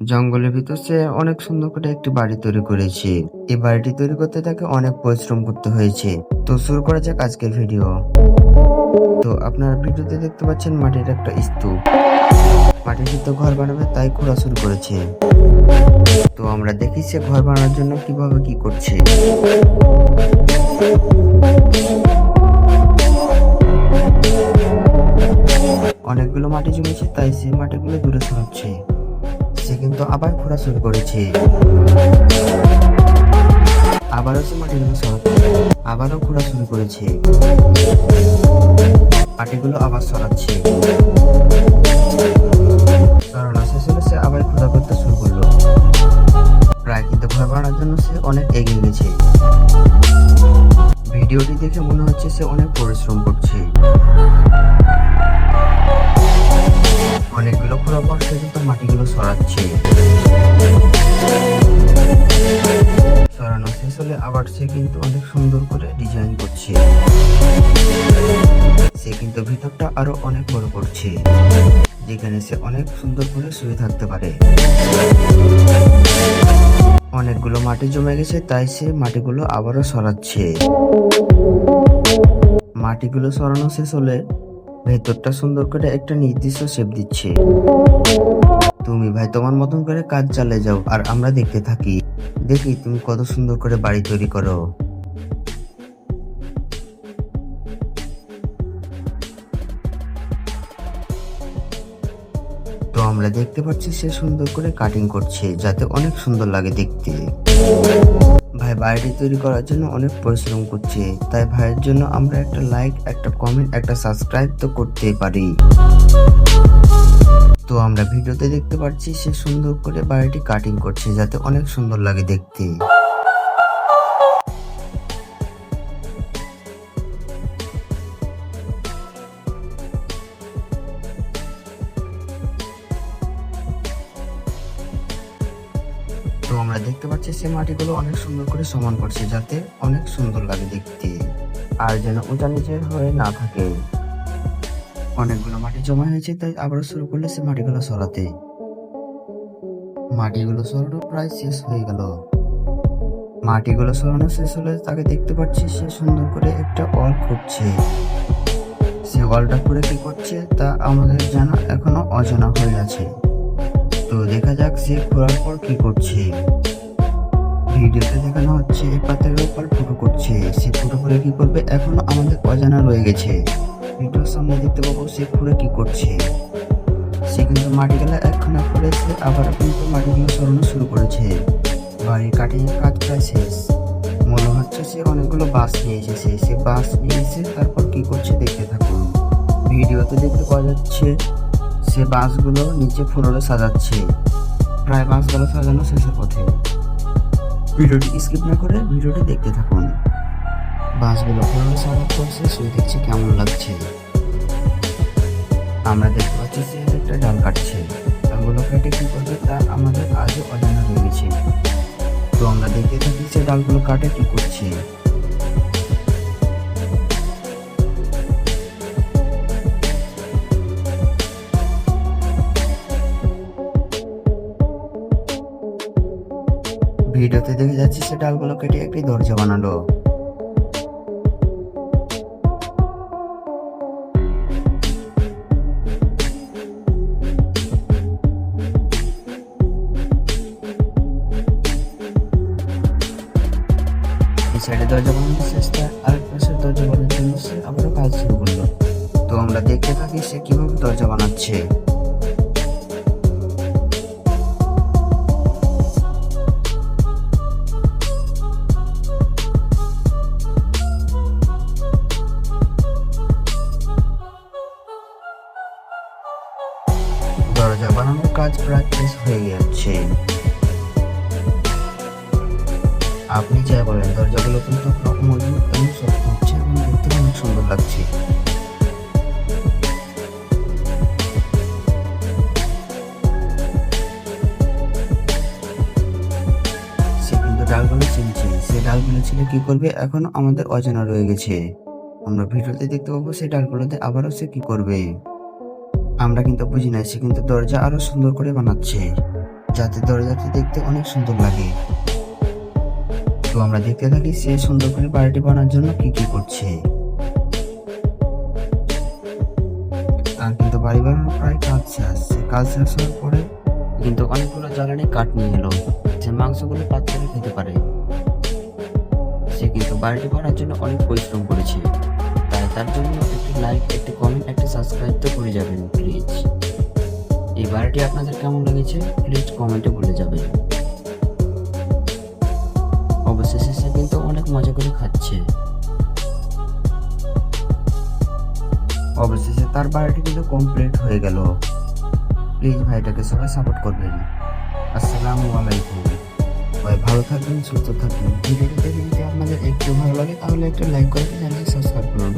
জঙ্গলের ভিতর সে অনেক সুন্দর করে একটি বাড়ি তৈরি করেছে। এই বাড়িটি তৈরি করতে তাকে অনেক পরিশ্রম করতে হয়েছে। তো শুরু করা যাক আজকের ভিডিও। তো আপনারা ভিডিওতে দেখতে পাচ্ছেন মাটির একটা স্তূপ। মাটির ভিতর ঘর বানাবে, তাই খোঁড়া শুরু করেছে। তো আমরা দেখি সে ঘর বানানোর জন্য কীভাবে কি করছে। অনেকগুলো মাটি জমেছে, তাই সে মাটিগুলো দূরে সরাচ্ছে। সে কিন্তু আবার খোঁড়া শুরু করেছে। আবারও মাটিগুলো সরাচ্ছে আবারও খোঁড়া শুরু করেছে। মাটিগুলো আবার সরাচ্ছে। সরানো শেষ সে আবার খোঁড়া করতে শুরু করল। প্রায় কিন্তু ঘর বানানোর জন্য সে অনেক এগিয়ে গেছে। ভিডিওটি দেখে মনে হচ্ছে সে অনেক পরিশ্রম করছে। সে কিন্তু ভিতরটা আরও অনেক বড় করছে, যেখানে সে অনেক সুন্দর করে শুয়ে থাকতে পারে। অনেকগুলো মাটি জমে গেছে, তাই সে মাটিগুলো আবারও সরাচ্ছে। মাটিগুলো সরানো শেষ হলে ভেতরটা সুন্দর করে একটা নির্দিষ্ট শেপ দিচ্ছে। তুমি ভাই, তোমার মতন করে কাজ চালিয়ে যাও, আর আমরা দেখতে থাকি। দেখি তুমি কত সুন্দর করে বাড়ি তৈরি করো। আমরা দেখতে পাচ্ছি সে সুন্দর করে কাটিং করছে, যাতে অনেক সুন্দর লাগে দেখতে। ভাই, বাড়িটি তৈরি করার জন্য অনেক পরিশ্রম করছে, তাই ভাইয়ের জন্য আমরা একটা লাইক একটা কমেন্ট একটা সাবস্ক্রাইব তো করতে পারি। তো আমরা ভিডিওতে দেখতে পাচ্ছি সে সুন্দর করে বাড়িটি কাটিং করছে, যাতে অনেক সুন্দর লাগে দেখতে। আমরা দেখতে পাচ্ছি সে মাটিগুলো অনেক সুন্দর করে সমান করছে, যাতে অনেক সুন্দর লাগে দেখতে। আর যেন উঁচা নিচের হয়ে না থাকে। অনেকগুলো মাটি জমা হয়েছে, তাই আবারও শুরু করলে সে মাটিগুলো সরাতে। মাটিগুলো সরানো প্রায় শেষ হয়ে গেল। মাটিগুলো সরানো শেষ হলে তাকে দেখতে পাচ্ছি সে সুন্দর করে একটা ওয়াল খুঁজছে সে ওয়ালটা করে কি করছে তা আমাদের জানা এখনও অজানা হয়ে আছে। তো দেখা যাক সে খোঁড়ার পর কি করছে। ভিডিওতে দেখানো হচ্ছে পাথরের উপর ফুটো করছে। সে ফুটো করে কি করবে? এখনও আমাদের অজানা রয়ে গেছে। ভিডিওর সামনে দেখতে পাবো সে খুঁড়ে কি করছে। সে কিন্তু মাটিগুলো একখানা করেছে আবার কিন্তু মাটি মাটিগুলো সরানো শুরু করেছে। বাড়ির কাটিং কাজ প্রায় শেষ। মনে হচ্ছে সে অনেকগুলো বাস নিয়ে এসেছে। সে বাস নিয়ে এসে তারপর কি করছে দেখতে থাকুন। ভিডিওতে দেখতে পাওয়া যাচ্ছে সে বাসগুলো নিচে ফ্লোরে সাজাচ্ছে। প্রায় বাসগুলো সাজানো শেষের পথে। ভিডিওটি স্কিপ না করে ভিডিওটি দেখতে থাকুন। বাসগুলো ফ্লোরে সাপোর্ট করছে সে শুয়ে দেখছে কেমন লাগছে। আমরা দেখতে পাচ্ছি সে একটা ডাল কাটছে। ডালগুলো কেটে কী করবে তা আমাদের আজও অজানা রয়েছে গেছে। তো আমরা দেখতে থাকি সে ডালগুলো কাটে কী করছে। ভিডিওতে দেখে যাচ্ছে, সে ডালগুলো কেটে একটি দরজা বানালো। দরজা বানানো শেষ তার আরেক দরজা বানানোর জন্য তো আমরা দেখতে সে কীভাবে দরজা বানাচ্ছে। বানানোর কাজ প্রায় শেষ হয়ে যাচ্ছে। আপনি যা বলেন, দরজাগুলো কিন্তু রকম এবং শক্ত হচ্ছে এবং দেখতে অনেক সুন্দর লাগছে। সে কিন্তু ডালগুলো চিনছে। সে ডালগুলো ছিল কি করবে, এখনও আমাদের অজানা রয়ে গেছে। আমরা ভিডিওতে দেখতে পাবো সেই ডালগুলোতে আবারও সে কি করবে। আমরা কিন্তু বুঝি না, সে কিন্তু দরজা আরও সুন্দর করে বানাচ্ছে, যাতে দরজাটি দেখতে অনেক সুন্দর লাগে। তো আমরা দেখতে থাকি সে সুন্দর করে বাড়িটি বানার জন্য কি কি করছে। আর কিন্তু বাড়ি বানানো প্রায় কাজ শেষ কাজ শেষ হওয়ার পরে কিন্তু অনেকগুলো জ্বালানি কাঠ নিয়ে এলো, যে মাংসগুলো বাচ্চারা খেতে পারে। সে কিন্তু বাড়িটি বানার জন্য অনেক পরিশ্রম করেছে। তার জন্য একটি লাইক একটি কমেন্ট একটি সাবস্ক্রাইব তো করে যাবেন প্লিজ এই বাড়িটি আপনাদের কেমন লেগেছে প্লিজ কমেন্টে বলে যাবেন। অবশেষে সে কিন্তু অনেক মজা করে খাচ্ছে। অবশেষে তার বাড়িটি কিন্তু কমপ্লিট হয়ে গেল। প্লিজ ভাইটাকে সবাই সাপোর্ট করবেন। আসসালামু আলাইকুম। সবাই ভালো থাকবেন, সুস্থ থাকবেন। ভিডিওটি যদি আপনাদের একটু ভালো লাগে, তাহলে একটা লাইক করে চ্যানেলটি সাবস্ক্রাইব করুন।